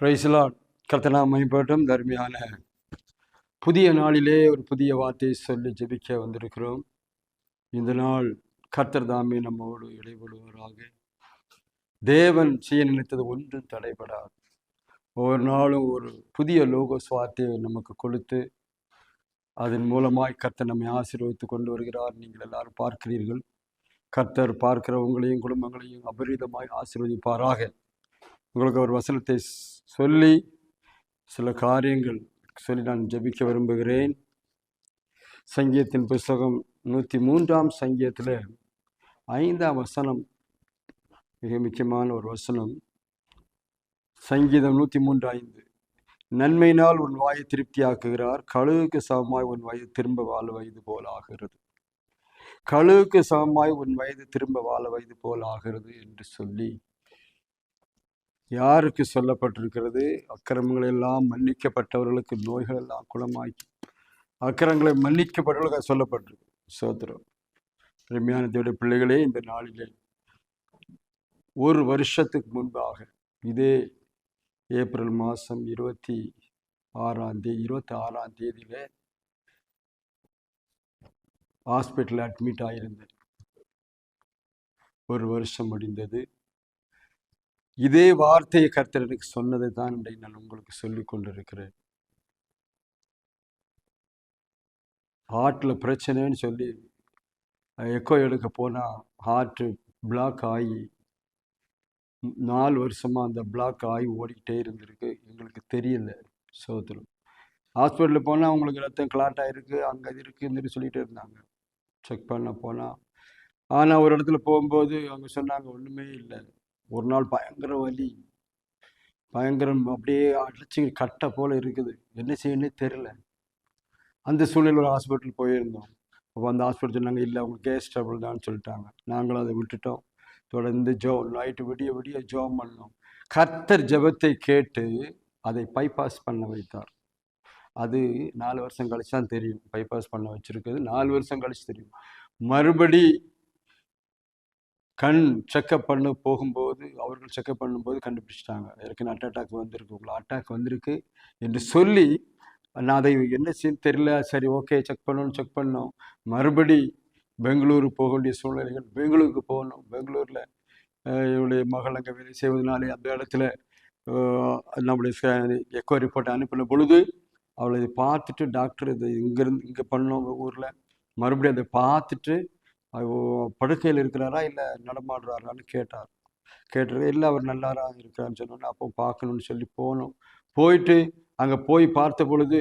பிரைஸ்லாட் கத்தனா மைப்பட்டும் தர்மையான புதிய நாளிலே ஒரு புதிய வார்த்தையை சொல்லி ஜெபிக்க வந்திருக்கிறோம். இந்த நாள் கர்த்தர் தாமே நம்மோடு இடைபடுவராக தேவன் செய்ய நினைத்தது ஒன்றும் தடைபடாது. ஒவ்வொரு நாளும் ஒரு புதிய லோகோஸ் வார்த்தையை நமக்கு கொடுத்து அதன் மூலமாய் கர்த்தர் நம்மை ஆசீர்வதித்து கொண்டு வருகிறார். நீங்கள் எல்லாரும் பார்க்கிறீர்கள். கர்த்தர் பார்க்கிற உங்களையும் குடும்பங்களையும் அபரிதமாய் ஆசீர்வதிப்பாராக. உங்களுக்கு ஒரு வசனத்தை சொல்லி சில காரியங்கள் சொல்லி நான் ஜெபிக்க விரும்புகிறேன். சங்கீதத்தின் புஸ்தகம் நூற்றி மூன்றாம் சங்கீதத்தில் ஐந்தாம் வசனம் மிக முக்கியமான ஒரு வசனம். சங்கீதம் நூற்றி மூன்று ஐந்து நன்மையினால் உன் வாயை திருப்தியாக்குகிறார் கழுவுக்கு சமமாய் உன் வயது திரும்ப வாழ வயது போல் ஆகிறது. கழுவுக்கு சமமாய் உன் வயது திரும்ப வாழ வயது போல் ஆகிறது என்று சொல்லி யாருக்கு சொல்லப்பட்டிருக்கிறது? அக்கிரமங்கள் எல்லாம் மன்னிக்கப்பட்டவர்களுக்கு நோய்கள் எல்லாம் குணமாக்கி அக்கிரங்களை மன்னிக்கப்பட்டவர்களுக்கு சொல்லப்பட்டிருக்கு. சோத்திரம். அருமையான தேவடைய பிள்ளைகளே இந்த நாளிலே ஒரு வருஷத்துக்கு முன்பாக இதே ஏப்ரல் மாதம் இருபத்தி ஆறாம் தேதி இருபத்தி ஆறாம் தேதியில் ஹாஸ்பிட்டலில் அட்மிட் ஆகியிருந்தேன் ஒரு வருஷம் முடிந்தது. இதே வார்த்தையை கர்த்தர் எனக்கு சொன்னதை தான் இன்றைக்கு நான் உங்களுக்கு சொல்லிக் கொண்டிருக்கிறேன். ஹார்ட்டில் பிரச்சனைன்னு சொல்லி எக்கோ எடுக்க போனால் ஹார்ட்டு பிளாக் ஆகி நாலு வருஷமாக அந்த பிளாக் ஆகி ஓடிக்கிட்டே இருந்திருக்கு. எங்களுக்கு தெரியல சோதரம் ஹாஸ்பிட்டலில் போனால் அவங்களுக்கு ரத்தம் கிளாட் ஆகிருக்கு அங்கே இது இருக்குன்னு சொல்லிகிட்டே இருந்தாங்க. செக் பண்ண போனால் ஆனால் ஒரு இடத்துல போகும்போது அவங்க சொன்னாங்க ஒன்றுமே இல்லை. ஒரு நாள் பயங்கர வலி. பயங்கரம் அப்படியே அடிச்சு கட்டை போல் இருக்குது. என்ன செய்யணும்னே தெரில அந்த சூழ்நிலை ஒரு ஹாஸ்பிட்டல் போயிருந்தோம். அப்போ அந்த ஹாஸ்பிட்டல் சொன்னாங்க இல்லை அவங்களுக்கு கேஸ் ட்ரபிள் தான் சொல்லிட்டாங்க. நாங்களும் அதை விட்டுட்டோம். தொடர்ந்து ஜோ நைட்டு விடிய விடிய ஜோம் பண்ணோம். கர்த்தர் ஜெபத்தை கேட்டு அதை பைபாஸ் பண்ண வைத்தார். அது நாலு வருஷம் கழிச்சு தான் தெரியும். பைபாஸ் பண்ண வச்சுருக்குது நாலு வருஷம் கழிச்சு தெரியும். மறுபடி கண் செக்கப் பண்ண போகும்போது அவர்கள் செக்கப் பண்ணும்போது கண்டுபிடிச்சிட்டாங்க. ஏற்கனவே அட் அட்டாக் வந்திருக்கு. உங்களுக்கு அட்டாக் வந்திருக்கு என்று சொல்லி நான் அதை என்ன செய்ய தெரியல. சரி ஓகே செக் பண்ணணும் செக் பண்ணோம். மறுபடி பெங்களூரு போக வேண்டிய சூழ்நிலைகள். பெங்களூருக்கு போகணும் பெங்களூரில் என்னுடைய மகள் அங்கே வேலை செய்வதனாலே அந்த இடத்துல நம்முடைய எக்கோ ரிப்போர்ட் அனுப்பின பொழுது அவளை பார்த்துட்டு டாக்டர் இது இங்கேருந்து இங்கே பண்ணோம் ஊரில். மறுபடியும் அதை பார்த்துட்டு படுக்கையில் இருக்கிறாரா? இல்லை நடமாடுறாரான்னு கேட்டார். கேட்டது இல்லை அவர் நல்லாரா இருக்கிறான்னு சொன்னோன்னே அப்போ பார்க்கணும்னு சொல்லி போனோம். போயிட்டு அங்கே போய் பார்த்த பொழுது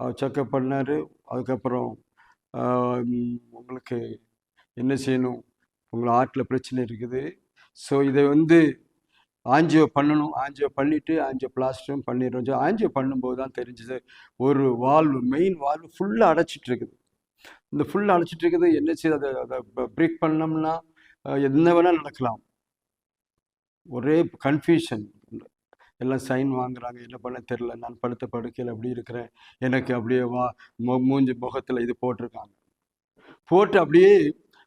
அவர் செக்கப் பண்ணார். அதுக்கப்புறம் உங்களுக்கு என்ன செய்யணும்? உங்களை ஆர்ட்டில் பிரச்சனை இருக்குது. ஸோ இதை வந்து ஆஞ்சியோ பண்ணணும். ஆஞ்சியோ பண்ணிவிட்டு ஆஞ்சியோ பிளாஸ்டரும் பண்ணிடுறோம். ஆஞ்சியோ பண்ணும்போது தான் தெரிஞ்சது ஒரு வால்வு மெயின் வால்வு ஃபுல்லாக அடைச்சிட்டு இருக்குது இந்த ஃபுல்லாக அழைச்சிட்டு இருக்குது என்ன செய்ய அதை அதை பிரேக் பண்ணோம்னா என்ன வேணால் நடக்கலாம். ஒரே கன்ஃபியூஷன் எல்லாம் சைன் வாங்குறாங்க என்ன பண்ண தெரில நான் படுத்த படுக்கையில் அப்படி இருக்கிறேன் எனக்கு அப்படியே வா மூஞ்சி முகத்தில் இது போட்டிருக்காங்க. போட்டு அப்படியே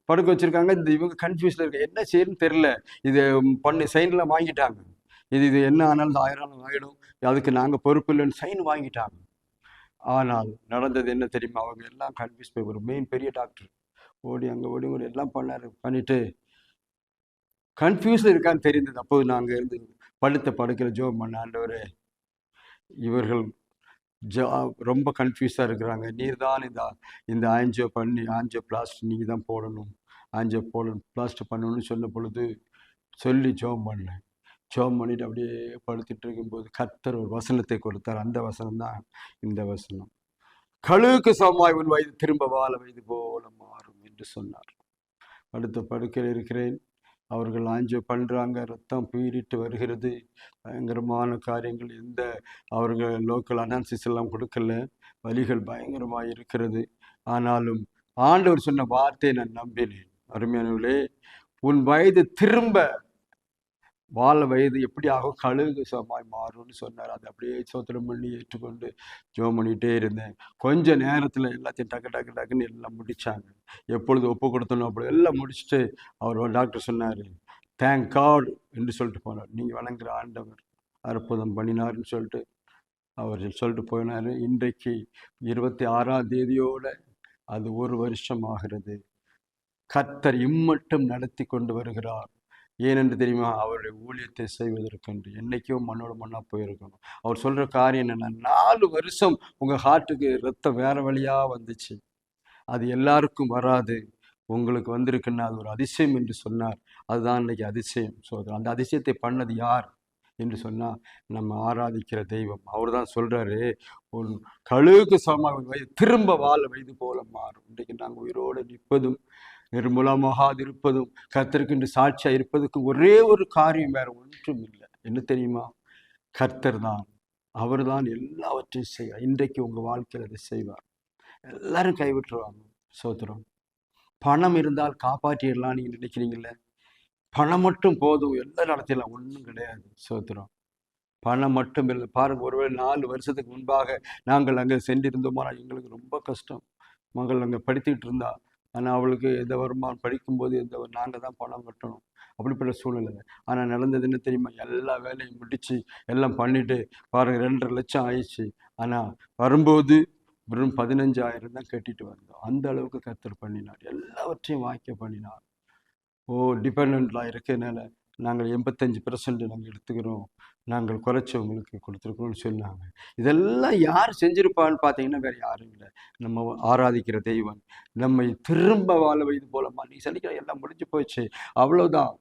படுக்க வச்சிருக்காங்க இந்த இவங்க கன்ஃபியூஸில் இருக்கு என்ன செய்யணும்னு தெரில இது பண்ணு சைனில் வாங்கிட்டாங்க. இது இது என்ன ஆனாலும் ஆயிரம் ஆகிடும் அதுக்கு நாங்கள் பொறுப்பு இல்லைன்னு சைன் வாங்கிட்டாங்க. ஆனால் நடந்தது என்ன தெரியுமா? அவங்க எல்லாம் கன்ஃபியூஸ் போய் ஒரு மெயின் பெரிய டாக்டர் ஓடி அங்கே ஓடி ஓடி எல்லாம் பண்ணாரு பண்ணிட்டு கன்ஃபியூஸில் இருக்கான்னு தெரிந்தது. அப்போது நாங்கள் இருந்து படுத்த படுக்கிற ஜோ பண்ண இவர்கள் ஜா ரொம்ப கன்ஃபியூஸாக இருக்கிறாங்க. நீர் தான் இந்த இந்த ஆஞ்சியோ பண்ணி ஆஞ்சியோ பிளாஸ்ட் நீங்கள் தான் போடணும். ஆஞ்சியோ போடணும் பிளாஸ்ட் பண்ணணும்னு சொன்ன பொழுது சொல்லி ஜோம் பண்ணேன். ஜோம் பண்ணிட்டு அப்படியே படுத்துட்டு இருக்கும்போது கர்த்தர் ஒரு வசனத்தை கொடுத்தார். அந்த வசனம் தான் இந்த வசனம். கழுவுக்கு சமமாய் உன் வயது திரும்ப வாழ வயது போல மாறும் என்று சொன்னார். அடுத்த படுக்கையில் இருக்கிறேன். அவர்கள் ஆஞ்சியோ பண்ணுறாங்க ரத்தம் பீறிட்டு வருகிறது. பயங்கரமான காரியங்கள். எந்த அவர்கள் லோக்கல் அனாலிசிஸ் எல்லாம் கொடுக்கல. வலிகள் பயங்கரமாக இருக்கிறது. ஆனாலும் ஆண்டவர் சொன்ன வார்த்தையை நான் நம்பினேன். அருமையானவர்களே உன் வயது திரும்ப வாழ வயது எப்படி ஆகும் கழுகு சமாய் மாறும்னு சொன்னார். அதை அப்படியே சோத்திரம் பண்ணி ஏற்றுக்கொண்டு ஜோம் பண்ணிகிட்டே இருந்தேன். கொஞ்ச நேரத்தில் எல்லாத்தையும் டக்கு டக்கு டக்குன்னு எல்லாம் முடித்தாங்க எப்பொழுது ஒப்பு கொடுத்தனோ அப்படி எல்லாம் முடிச்சுட்டு அவர் டாக்டர் சொன்னார் தேங்க் காட் என்று சொல்லிட்டு போனார். நீங்கள் வணங்குற ஆண்டவர் அற்புதம் பண்ணினாருன்னு சொல்லிட்டு அவர் சொல்லிட்டு போயினார் இன்றைக்கு இருபத்தி ஆறாம் தேதியோடு அது ஒரு வருஷம் ஆகிறது. கத்தர் இம்மட்டும் நடத்தி கொண்டு வருகிறார். ஏனென்று தெரியுமா? அவருடைய ஊழியத்தை செய்வதற்கென்று. என்றைக்கும் மண்ணோட மண்ணாக போயிருக்கணும். அவர் சொல்கிற காரியம் என்னென்னா நாலு வருஷம் உங்கள் ஹார்ட்டுக்கு ரத்தம் வேற வழியாக வந்துச்சு. அது எல்லாருக்கும் வராது. உங்களுக்கு வந்திருக்குன்னா அது ஒரு அதிசயம் என்று சொன்னார். அதுதான் இன்னைக்கு அதிசயம். ஸோ அந்த அதிசயத்தை பண்ணது யார் என்று சொன்னால் நம்ம ஆராதிக்கிற தெய்வம். அவர் தான் சொல்கிறாரு உன் கழுகு சமமாக வயது திரும்ப வாழ வயது போல மாறும். இன்றைக்கு நாங்கள் உயிரோடு நிற்பதும் நிர்மூலமாகாது இருப்பதும் கர்த்தருக்கென்று சாட்சியாக இருப்பதுக்கு ஒரே ஒரு காரியம் வேறு ஒன்றும் இல்லை. என்ன தெரியுமா? கர்த்தர் தான். அவர் தான் எல்லாவற்றையும் செய்வார். இன்றைக்கு உங்கள் வாழ்க்கையில் அதை செய்வார். எல்லாரும் கைவிட்டுருவாங்க சோத்திரம் பணம் இருந்தால் காப்பாற்றிடலாம் நீங்கள் நினைக்கிறீங்களே பணம் மட்டும் போதும். எல்லா நடத்திடலாம் ஒன்றும் கிடையாது சோத்திரம் பணம் மட்டும் இல்லை. பாருங்க ஒருவேளை நாலு வருஷத்துக்கு முன்பாக நாங்கள் அங்கே சென்றிருந்தோமானால் எங்களுக்கு ரொம்ப கஷ்டம். மகள் அங்கே படித்துக்கிட்டு இருந்தா. ஆனால் அவளுக்கு எந்த வருமானம் படிக்கும்போது எந்த நாங்கள் தான் பணம் கட்டணும். அப்படிப்பட்ட சூழ்நிலை ஆனால் நடந்தது என்ன தெரியுமா? எல்லா வேலையும் முடித்து எல்லாம் பண்ணிவிட்டு பாருங்கள் ரெண்டரை லட்சம் ஆயிடுச்சு. ஆனால் வரும்போது வெறும் பதினஞ்சாயிரம் தான் கட்டிட்டு வந்தோம். அந்த அளவுக்கு கத்தர் பண்ணினார். எல்லாவற்றையும் வாய்க்க பண்ணினார். ஓ டிபெண்ட்லாம் இருக்கனால நாங்கள் எண்பத்தஞ்சு பெர்சன்ட் நாங்கள் எடுத்துக்கிறோம். நாங்கள் குறைச்சவங்களுக்கு கொடுத்துருக்குறோம்னு கொடுத்துருக்கோம்னு சொன்னாங்க. இதெல்லாம் யார் செஞ்சுருப்பான்னு பார்த்தீங்கன்னா வேற யாரும் இல்லை. நம்ம ஆராதிக்கிற தெய்வம். நம்மை திரும்ப வாழ வைது போலமா நீ சனிக்கிழமை எல்லாம் முடிஞ்சு போச்சு. அவ்வளோதான்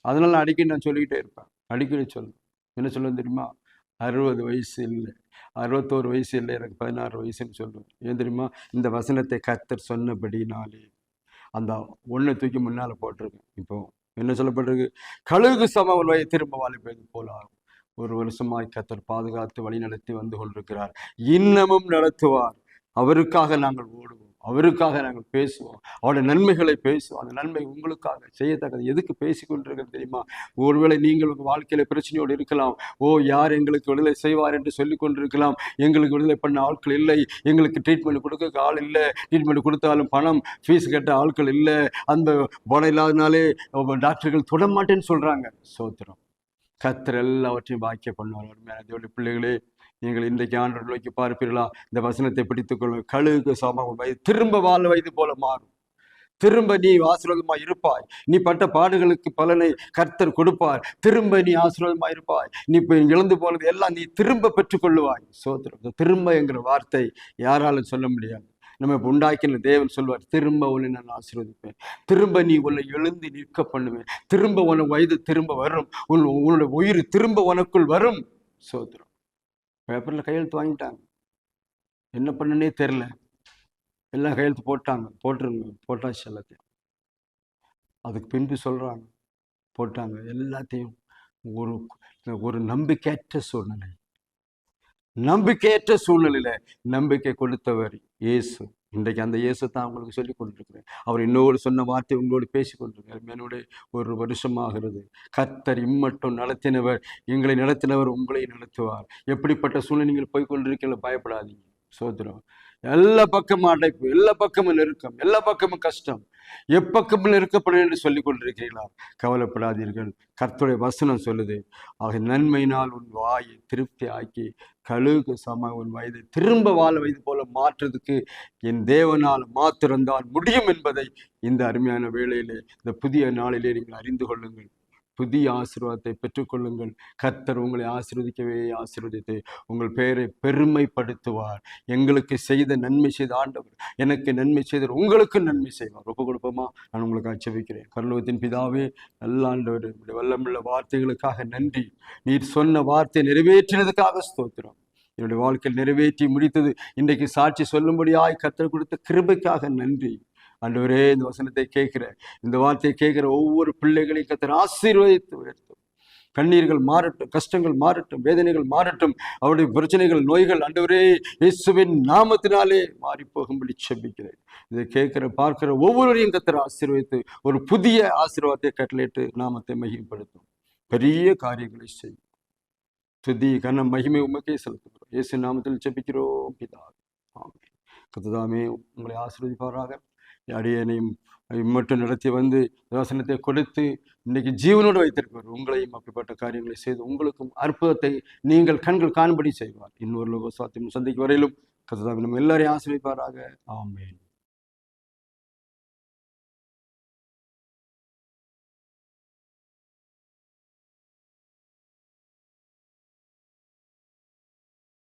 அதனால அடிக்கடி நான் சொல்லிக்கிட்டே இருப்பேன். அடிக்கடி சொல்லுவேன். என்ன சொல்லுவேன் தெரியுமா? அறுபது வயசு இல்லை. அறுபத்தோரு வயசு இல்லை எனக்கு பதினாறு வயசுன்னு சொல்லுவேன். ஏன் தெரியுமா? இந்த வசனத்தை கத்தர் சொன்னபடினாலே. அந்த ஒன்றை தூக்கி முன்னால் போட்டிருக்கேன். இப்போது என்ன சொல்லப்பட்டிருக்கு? கழுகு சம ஒரு திரும்ப வாலிபது போல ஆகும் ஒரு வருஷமாய் கத்தர் பாதுகாத்து வழி நடத்தி வந்து கொண்டிருக்கிறார். இன்னமும் நடத்துவார். அவருக்காக நாங்கள் ஓடுவோம். அவருக்காக நாங்கள் பேசுவோம். அவருடைய நன்மைகளை பேசுவோம். அந்த நன்மை உங்களுக்காக செய்யத்தக்கது. எதுக்கு பேசிக்கொண்டிருக்கிறது தெரியுமா? ஒருவேளை நீங்கள் உங்கள் வாழ்க்கையில பிரச்சனையோடு இருக்கலாம். ஓ யார் எங்களுக்கு விடுதலை செய்வார் என்று சொல்லி கொண்டிருக்கலாம். எங்களுக்கு விடுதலை பண்ண ஆட்கள் இல்லை. எங்களுக்கு ட்ரீட்மெண்ட் கொடுக்க ஆள் இல்லை. ட்ரீட்மெண்ட் கொடுத்தாலும் பணம் ஃபீஸ் கட்ட ஆட்கள் இல்லை. அந்த பணம் இல்லாதனாலே டாக்டர்கள் தொடமாட்டேன்னு சொல்றாங்க. சோத்திரம். கத்தர் எல்லாவற்றையும் பாக்கிய பண்ணுவார். அருமையான தேவனுடைய பிள்ளைகளே நீங்கள் இன்றைக்கு ஆண்டு நோக்கி பார்ப்பீர்களா? இந்த வசனத்தை பிடித்துக் கொள்ளும் கழுகு சமம். வயது திரும்ப வாழ வயது போல மாறும். திரும்ப நீ ஆசீர்வாதமா இருப்பாய். நீ பட்ட பாடுகளுக்கு பலனை கர்த்தர் கொடுப்பார். திரும்ப நீ ஆசீர்வாதமா இருப்பாய். நீ இழந்து போனது எல்லாம் நீ திரும்ப பெற்றுக்கொள்ளுவாய் சோதரம் திரும்ப என்கிற வார்த்தை யாராலும் சொல்ல முடியாது. நம்ம இப்போ உண்டாக்கின தேவன் சொல்வார் திரும்ப உன்னை நான் ஆசீர்வதிப்பேன். திரும்ப நீ உன்னை எழுந்து நிற்க பண்ணுவேன். திரும்ப உன வயது திரும்ப வரும். உன் உன்னுடைய உயிர் திரும்ப உனக்குள் வரும். சோதரம் பேப்பரில் கையெழுத்து வாங்கிட்டாங்க. என்ன பண்ணனே தெரில எல்லாம் கையெழுத்து போட்டாங்க. போட்டுருங்க. போட்டாச்சு எல்லாத்தையும். அதுக்கு பின்பு சொல்கிறாங்க போட்டாங்க. எல்லாத்தையும் ஒரு ஒரு நம்பிக்கையற்ற சூழ்நிலை. நம்பிக்கையற்ற சூழ்நிலையில் நம்பிக்கை கொடுத்தவர் இயேசு. இன்றைக்கு அந்த இயேசு தான் உங்களுக்கு சொல்லிக் கொண்டிருக்கிறேன் அவர் இன்னொரு சொன்ன வார்த்தை உங்களோடு பேசி கொண்டிருக்கிறார். என்னுடைய ஒரு வருஷமாகிறது. கர்த்தர் இம்மட்டும் நடத்தினவர் எங்களை நடத்தினவர் உங்களை நடத்துவார். எப்படிப்பட்ட சூழ்நிலை நீங்கள் போய் கொண்டிருக்கீங்கள பயப்படாதீங்க. சோதரம் எல்லா பக்கமும் அடைப்பு எல்லா பக்கமும் நெருக்கம் எல்லா பக்கமும் கஷ்டம். எப்பக்கமில் இருக்கப்படும் என்று சொல்லிக் கொண்டிருக்கிறீர்களா? கவலைப்படாதீர்கள். கர்த்துடைய வசனம் சொல்லுது ஆக நன்மையினால் உன் வாயை திருப்தி ஆக்கி கழுகு சம உன் வயதை திரும்ப வாழ வயது போல மாற்றுறதுக்கு என் தேவனால் மாத்திருந்தால் முடியும் என்பதை இந்த அருமையான வேளையிலே இந்த புதிய நாளிலே நீங்கள் அறிந்து கொள்ளுங்கள். புதிய ஆசீர்வாதத்தை பெற்றுக்கொள்ளுங்கள். கர்த்தர் உங்களை ஆசீர்வதிக்கவே ஆசீர்வதித்து உங்கள் பெயரை பெருமைப்படுத்துவார். எங்களுக்கு செய்த நன்மை செய்த ஆண்டவர் எனக்கு நன்மை செய்தவர் உங்களுக்கு நன்மை செய்வார். ரொம்ப கொடுப்போமா? நான் உங்களுக்கு ஆட்சேபிக்கிறேன் கர்லோகத்தின் பிதாவே நல்ல ஆண்டவர் வல்லமுள்ள வார்த்தைகளுக்காக நன்றி. நீர் சொன்ன வார்த்தை நிறைவேற்றினதுக்காக ஸ்தோத்திரம். என்னுடைய வாழ்க்கையில் நிறைவேற்றி முடித்தது இன்றைக்கு சாட்சி சொல்லும்படியாய் கத்தர் கொடுத்த கிருபைக்காக நன்றி. ஆண்டவரே இந்த வசனத்தை கேட்கிற இந்த வார்த்தையை கேட்கிற ஒவ்வொரு பிள்ளைகளையும் கத்தர் ஆசீர்வதித்து உயர்த்தும். கண்ணீர்கள் மாறட்டும் கஷ்டங்கள் மாறட்டும் வேதனைகள் மாறட்டும் அவருடைய பிரச்சனைகள் நோய்கள் ஆண்டவரே இயேசுவின் நாமத்தினாலே மாறி போகும்படி செபிக்கிறேன். இதை கேட்கிற பார்க்கிற ஒவ்வொருவரையும் கத்தர் ஆசீர்வதித்து ஒரு புதிய ஆசீர்வாதத்தை கட்டளையிட்டு நாமத்தை மையப்படுத்தும் பெரிய காரியங்களை செய்யும் துதி கண்ண மகிமை உமக்கே செலுத்துகிறோம். இயேசு நாமத்தில் செபிக்கிறோம் பிதா. ஆமென். கத்ததாமே உங்களை ஆசீர்வதிப்பாராக. அடியனையும் மட்டும் நடத்தி வந்து வசனத்தை கொடுத்து இன்னைக்கு ஜீவனோடு வைத்திருப்பார். உங்களையும் அப்படிப்பட்ட காரியங்களை செய்து உங்களுக்கும் அற்புதத்தை நீங்கள் கண்கள் காண்படி செய்வார். இன்னொரு லோக சாத்தியம் சந்திக்கு வரையிலும் கததாவி எல்லாரையும் ஆசிரியப்பாராக ஆமேன்.